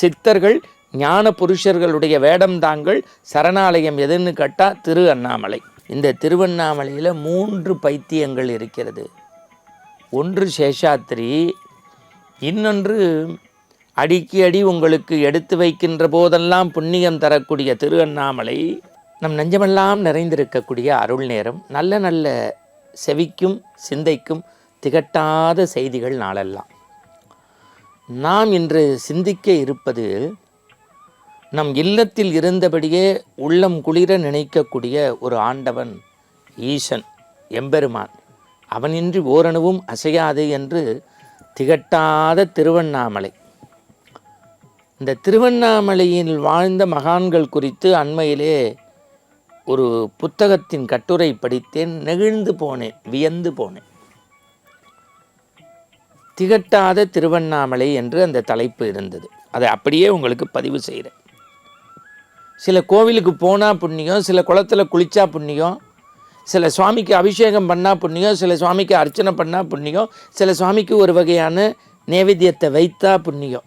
சித்தர்கள் ஞான புருஷர்களுடைய வேடம் தாங்கள் சரணாலயம் எதுன்னு கேட்டால் திரு அண்ணாமலை இந்த திருவண்ணாமலையில் மூன்று பைத்தியங்கள் இருக்கிறது. ஒன்று சேஷாத்திரி இன்னொன்று அடிக்கு அடி உங்களுக்கு எடுத்து வைக்கின்ற போதெல்லாம் புண்ணியம் தரக்கூடிய திரு அண்ணாமலை நம் நெஞ்சமெல்லாம் நிறைந்திருக்கக்கூடிய அருள் நேரம். நல்ல நல்ல செவிக்கும் சிந்தைக்கும் திகட்டாத செய்திகள் நாளெல்லாம். நாம் இன்று சிந்திக்க இருப்பது நம் இல்லத்தில் இருந்தபடியே உள்ளம் குளிர நினைக்கக்கூடிய ஒரு ஆண்டவன் ஈசன் எம்பெருமான். அவனின்றி ஓரணுவும் அசையாது என்று திகட்டாத திருவண்ணாமலை. இந்த திருவண்ணாமலையில் வாழ்ந்த மகான்கள் குறித்து அண்மையிலே ஒரு புத்தகத்தின் கட்டுரை படித்தேன் நெகிழ்ந்து போனேன் வியந்து போனேன். திகட்டாத திருவண்ணாமலை என்று அந்த தலைப்பு இருந்தது. அதை அப்படியே உங்களுக்கு பதிவு செய்கிறேன் சில கோவிலுக்கு போனால் புண்ணியம் சில குளத்தில் குளித்தா புண்ணியம் சில சுவாமிக்கு அபிஷேகம் பண்ணால் புண்ணியம் சில சுவாமிக்கு அர்ச்சனை பண்ணால் புண்ணியம் சில சுவாமிக்கு ஒரு வகையான நேவேத்தியத்தை வைத்தா புண்ணியம்.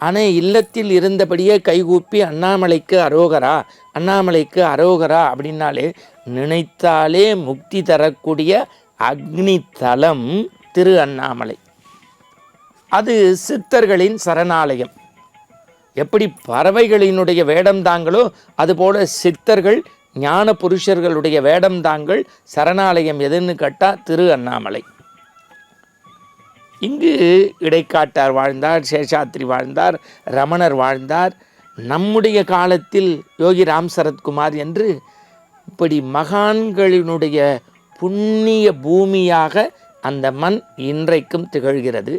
ஆனால் இல்லத்தில் இருந்தபடியே கைகூப்பி அண்ணாமலைக்கு அரோகரா அண்ணாமலைக்கு அரோகரா அப்படின்னாலே நினைத்தாலே முக்தி தரக்கூடிய அக்னி தலம் திரு அண்ணாமலை. அது சித்தர்களின் சரணாலயம். எப்படி பறவைகளினுடைய வேடம் தாங்களோ அதுபோல சித்தர்கள் ஞான புருஷர்களுடைய வேடம் தாங்கள் சரணாலயம் எதுன்னு கேட்டால் திரு அண்ணாமலை. இங்கு இடைக்காட்டார் வாழ்ந்தார் சேஷாத்ரி வாழ்ந்தார் ரமணர் வாழ்ந்தார். நம்முடைய காலத்தில் யோகி ராம் சரத்குமார் என்று இப்படி மகான்களினுடைய புண்ணிய பூமியாக அந்த மண் இன்றைக்கும் திகழ்கிறது.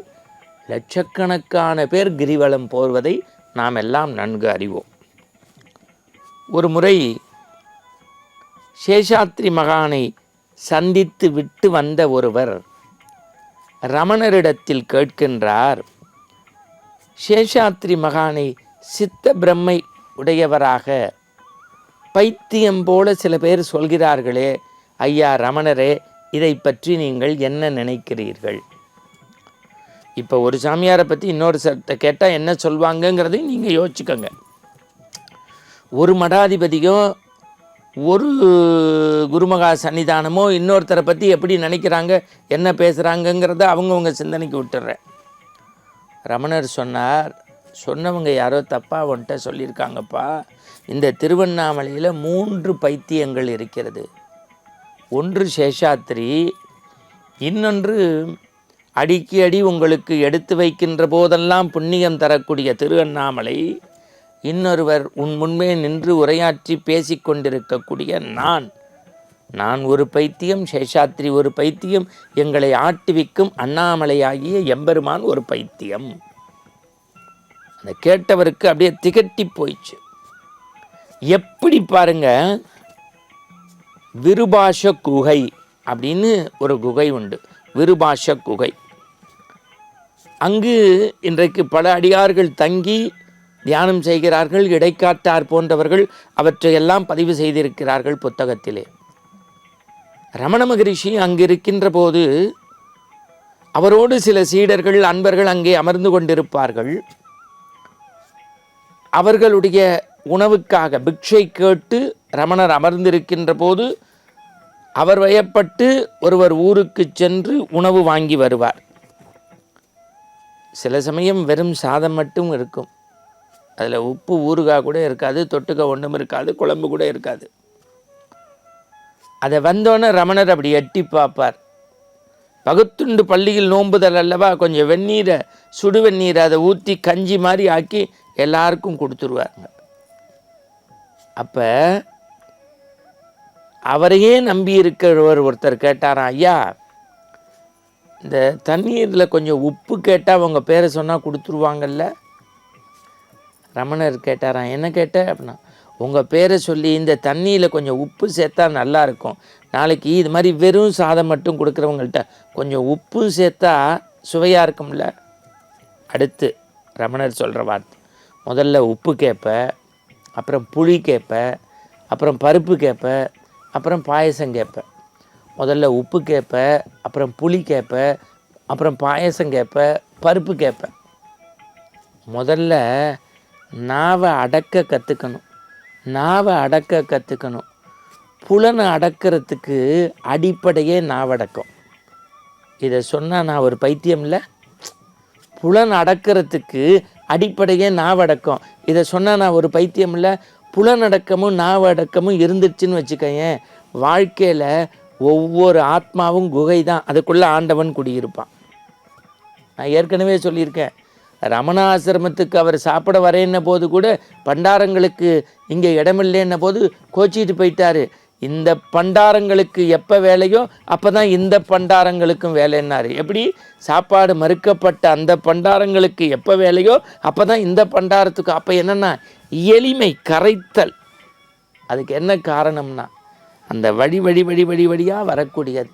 லட்சக்கணக்கான பேர் கிரிவலம் போர்வதை நாம் எல்லாம் நன்கு அறிவோம். ஒரு முறை சேஷாத்ரி மகானை சந்தித்து விட்டு வந்த ஒருவர் ரமணரிடத்தில் கேட்கின்றார் சேஷாத்ரி மகானை சித்த பிரம்மை உடையவராக பைத்தியம் போல சில பேர் சொல்கிறார்களே ஐயா ரமணரே இதை பற்றி நீங்கள் என்ன நினைக்கிறீர்கள்? இப்போ ஒரு சாமியாரை பற்றி இன்னொரு சட்டை கேட்டால் என்ன சொல்வாங்கங்கிறதையும் நீங்கள் யோசிச்சுக்கோங்க. ஒரு மடாதிபதியோ ஒரு குருமகா சன்னிதானமோ இன்னொருத்தரை பற்றி எப்படி நினைக்கிறாங்க என்ன பேசுகிறாங்கங்கிறத அவங்கவுங்க சிந்தனைக்கு விட்டுறேன். ரமணர் சொன்னார் சொன்னவங்க யாரோ தப்பாக வந்துட்ட சொல்லியிருக்காங்கப்பா. இந்த திருவண்ணாமலையில் மூன்று பைத்தியங்கள் இருக்கிறது. ஒன்று சேஷாத்திரி இன்னொன்று அடிக்கடி அடி உங்களுக்கு எடுத்து வைக்கின்ற போதெல்லாம் புண்ணியம் தரக்கூடிய திரு அண்ணாமலை இன்னொருவர் உன் முன்பே நின்று உரையாற்றி பேசிக்கொண்டிருக்கக்கூடிய நான். நான் ஒரு பைத்தியம் சேஷாத்ரி ஒரு பைத்தியம் எங்களை ஆட்டுவிக்கும் அண்ணாமலையாகிய எம்பெருமான் ஒரு பைத்தியம். அந்த கேட்டவருக்கு அப்படியே திகட்டி போயிடுச்சு. எப்படி பாருங்க விருபாஷ குகை அப்படின்னு ஒரு குகை உண்டு. விருபாஷ குகை அங்கு இன்றைக்கு பல அடியார்கள் தங்கி தியானம் செய்கிறார்கள் இடைக்காட்டார் போன்றவர்கள் அவற்றையெல்லாம் பதிவு செய்திருக்கிறார்கள் புத்தகத்திலே. ரமண மகரிஷி அங்கு இருக்கின்ற போது அவரோடு சில சீடர்கள் அன்பர்கள் அங்கே அமர்ந்து கொண்டிருப்பார்கள். அவர்களுடைய உணவுக்காக பிக்ஷை கேட்டு ரமணர் அமர்ந்திருக்கின்ற போது அவர் வயப்பட்டு ஒருவர் ஊருக்கு சென்று உணவு வாங்கி வருவார். சில சமயம் வெறும் சாதம் மட்டும் இருக்கும். அதில் உப்பு ஊறுகாய் கூட இருக்காது தொட்டுக்க ஒன்றும் இருக்காது குழம்பு கூட இருக்காது. அதை வந்தோன்னே ரமணர் அப்படி எட்டி பார்ப்பார். பகுத்துண்டு பள்ளியில் நோம்புதல் அல்லவா கொஞ்சம் வெந்நீரை சுடு வெந்நீரை அதை ஊற்றி கஞ்சி மாதிரி ஆக்கி எல்லாருக்கும் கொடுத்துருவாங்க அப்போ அவரையே நம்பி இருக்கிறவர் ஒருத்தர் கேட்டாராம் ஐயா இந்த தண்ணீரில் கொஞ்சம் உப்பு கேட்டால் அவங்க பேரை சொன்னால் கொடுத்துருவாங்கல்ல? ரமணர் கேட்டாராம் என்ன கேட்ட? அப்படின்னா உங்கள் பேரை சொல்லி இந்த தண்ணியில் கொஞ்சம் உப்பு சேர்த்தா நல்லா இருக்கும். நாளைக்கு இது மாதிரி வெறும் சாதம் மட்டும் கொடுக்குறவங்கள்ட்ட கொஞ்சம் உப்பு சேர்த்தா சுவையாக இருக்கும்ல? அடுத்து ரமணர் சொல்கிற வார்த்தை முதல்ல உப்பு கேட்ப அப்புறம் புளி கேட்பேன் அப்புறம் பருப்பு கேட்பேன் அப்புறம் பாயசம் கேட்பேன் முதல்ல உப்பு கேட்பேன் அப்புறம் புளி கேட்பேன் அப்புறம் பாயசம் கேட்பேன் பருப்பு கேட்பேன் முதல்ல நாவை அடக்க கற்றுக்கணும் நாவை அடக்க கற்றுக்கணும் புலனை அடக்கிறதுக்கு அடிப்படையே நாவடக்கம். இதை சொன்னால் நான் ஒரு பைத்தியம் இல்லை புலன் அடக்கிறதுக்கு அடிப்படையே நாவடக்கம். இதை சொன்னால் நான் ஒரு பைத்தியம் இல்லை. புலனடக்கமும் நாவடக்கமும் இருந்துச்சுன்னு வச்சுக்கேன் வாழ்க்கையில் ஒவ்வொரு ஆத்மாவும் குகை தான் அதுக்குள்ளே ஆண்டவன் குடியிருப்பான். நான் ஏற்கனவே சொல்லியிருக்கேன். ரமணாசிரமத்துக்கு அவர் சாப்பிட வரேன்ன போது கூட பண்டாரங்களுக்கு இங்கே இடமில்லைன்ன போது கோச்சிட்டு போயிட்டாரு. இந்த பண்டாரங்களுக்கு எப்போ வேலையோ அப்போ தான் இந்த பண்டாரங்களுக்கும் வேலைன்னாரு. எப்படி? சாப்பாடு மறுக்கப்பட்ட அந்த பண்டாரங்களுக்கு எப்போ வேலையோ அப்போ தான் இந்த பண்டாரத்துக்கு அப்போ என்னென்னா எளிமை கரைத்தல். அதுக்கு என்ன காரணம்னா அந்த வழி வழி வழி வழி வழியாக வரக்கூடியது.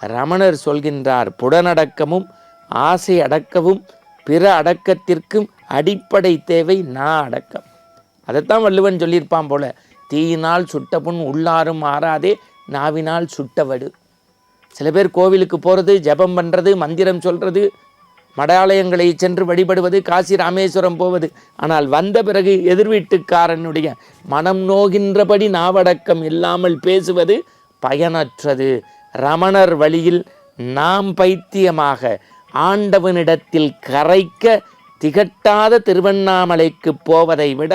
ரமணர் சொல்கின்றார் புடனடக்கமும் ஆசை அடக்கவும் பிற அடக்கத்திற்கும் அடிப்படை தேவை நான் அடக்கம். அதைத்தான் வள்ளுவன் சொல்லியிருப்பான் போல தீயினால் சுட்ட புண் உள்ளாரும் ஆறாதே நாவினால் சுட்டவடு. சில பேர் கோவிலுக்கு போகிறது ஜெபம் பண்ணுறது மந்திரம் சொல்கிறது மடாலயங்களை சென்று வழிபடுவது காசி ராமேஸ்வரம் போவது. ஆனால் வந்த பிறகு எதிர்வீட்டுக்காரனுடைய மனம் நோகின்றபடி நாவடக்கம் இல்லாமல் பேசுவது பயனற்றது. ரமணர் வழியில் நாம் பைத்தியமாக ஆண்டவனிடத்தில் கரைக்க திகட்டாத திருவண்ணாமலைக்கு போவதை விட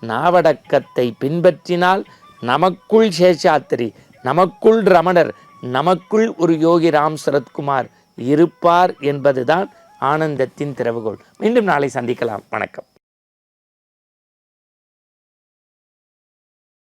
நாவடக்கத்தை பின்பற்றினால் நமக்குள் சேஷாத்திரி நமக்குள் ரமணர் நமக்குள் ஒரு யோகி ராம் சரத்குமார் இருப்பார் என்பதுதான் ஆனந்தத்தின் திறவுகோள். மீண்டும் நாளை சந்திக்கலாம். வணக்கம்.